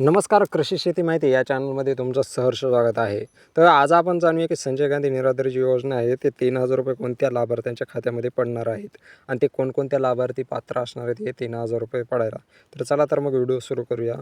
नमस्कार कृषी शेती माहिती या चॅनलमध्ये तुमचं सहर्ष स्वागत आहे. तर आज आपण जाणूया की संजय गांधी निराधार जी योजना आहे ते तीन हजार रुपये कोणत्या लाभार्थ्यांच्या खात्यामध्ये पडणार आहेत आणि ते कोणकोणत्या लाभार्थी पात्र असणार आहेत हे तीन हजार रुपये पडायला. तर चला तर मग व्हिडिओ सुरू करूया.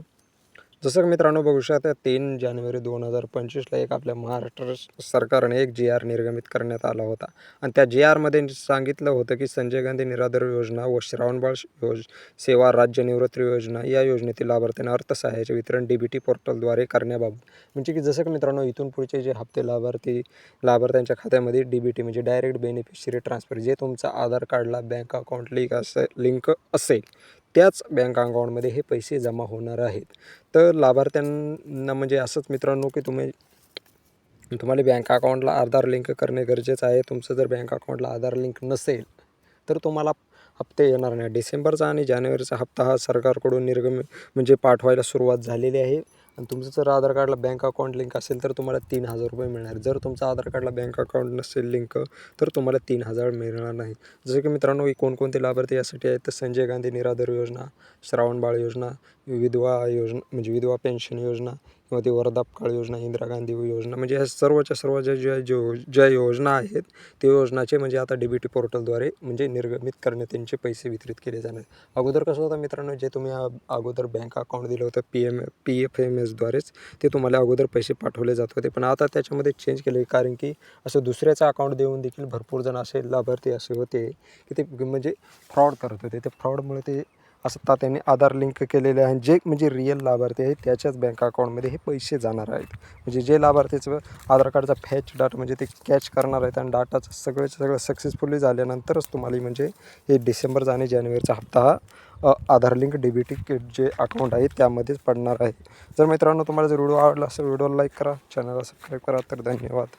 जसं की मित्रांनो बघू शकता तीन जानेवारी दोन हजार पंचवीसला एक आपल्या महाराष्ट्र सरकारने एक जी आर निर्गमित करण्यात आला होता. आणि त्या जी आरमध्ये सांगितलं होतं की संजय गांधी निराधार योजना व श्रावणबाळ योज सेवा राज्य निवृत्ती योजना या योजनेतील लाभार्थ्यांना अर्थसहाय्याचे वितरण डी बी टी पोर्टलद्वारे करण्याबाबत. म्हणजे की जसं की मित्रांनो इथून पुढचे जे हप्ते लाभार्थी लाभार्थ्यांच्या खात्यामध्ये डी बी टी म्हणजे डायरेक्ट बेनिफिशरी ट्रान्सफर जे तुमचा आधार कार्डला बँक अकाउंट लिंक असे लिंक असेल त्याच बँक अकाउंटमध्ये हे पैसे जमा होणार आहेत. तर लाभार्थ्यांना म्हणजे असंच मित्रांनो की तुम्ही तुम्हाला बँक अकाउंटला आधार लिंक करणे गरजेचं आहे. तुमचं जर बँक अकाउंटला आधार लिंक नसेल तर तुम्हाला हप्ते येणार नाही. डिसेंबरचा आणि जानेवारीचा हप्ता हा सरकारकडून निर्गम म्हणजे पाठवायला सुरुवात झालेली आहे. आणि तुमचं जर आधार कार्डला बँक अकाउंट लिंक असेल तर तुम्हाला तीन हजार रुपये मिळणार. जर तुमचं आधार कार्डला बँक अकाउंट नसेल लिंक तर तुम्हाला तीन हजार मिळणार नाही. जसं की मित्रांनो की कोणकोणते लाभार्थी यासाठी आहेत तर संजय गांधी निराधार योजना श्रावणबाळ योजना विधवा योजना म्हणजे विधवा पेन्शन योजना किंवा ती वर्धापकाळ योजना इंदिरा गांधी योजना म्हणजे ह्या सर्वच्या सर्व ज्या ज्या जो ज्या योजना आहेत त्या योजनाचे म्हणजे आता डी बी टी पोर्टलद्वारे म्हणजे निर्गमित करणे त्यांचे पैसे वितरित केले जाणार अगोदर कसं होतं मित्रांनो जे तुम्ही अगोदर बँक अकाउंट दिलं होतं P M P F M एसद्वारेच ते तुम्हाला अगोदर पैसे पाठवले जात होते. पण आता त्याच्यामध्ये चेंज केले कारण की असं दुसऱ्याचं अकाउंट देऊन देखील भरपूर जण असे लाभार्थी असे होते की ते म्हणजे फ्रॉड करत होते. ते फ्रॉडमुळे ते असं तात्याने त्यांनी आधार लिंक केलेले आहे. जे म्हणजे रिअल लाभार्थी आहे त्याच्याच बँक अकाउंटमध्ये हे पैसे जाणार आहेत. म्हणजे जे लाभार्थीचं आधार कार्डचा फॅच डाटा म्हणजे ते कॅच करणार आहेत आणि डाटाचं सगळं सगळं सक्सेसफुली झाल्यानंतरच तुम्हाला म्हणजे हे डिसेंबरचा आणि जानेवारीचा हप्ता हा आधार लिंक डेबिटी बी जे अकाउंट आहे त्यामध्येच पडणार आहे. जर मित्रांनो तुम्हाला जर व्हिडिओ आवडला असेल व्हिडिओला लाईक करा चॅनलला सबस्क्राईब करा. तर धन्यवाद.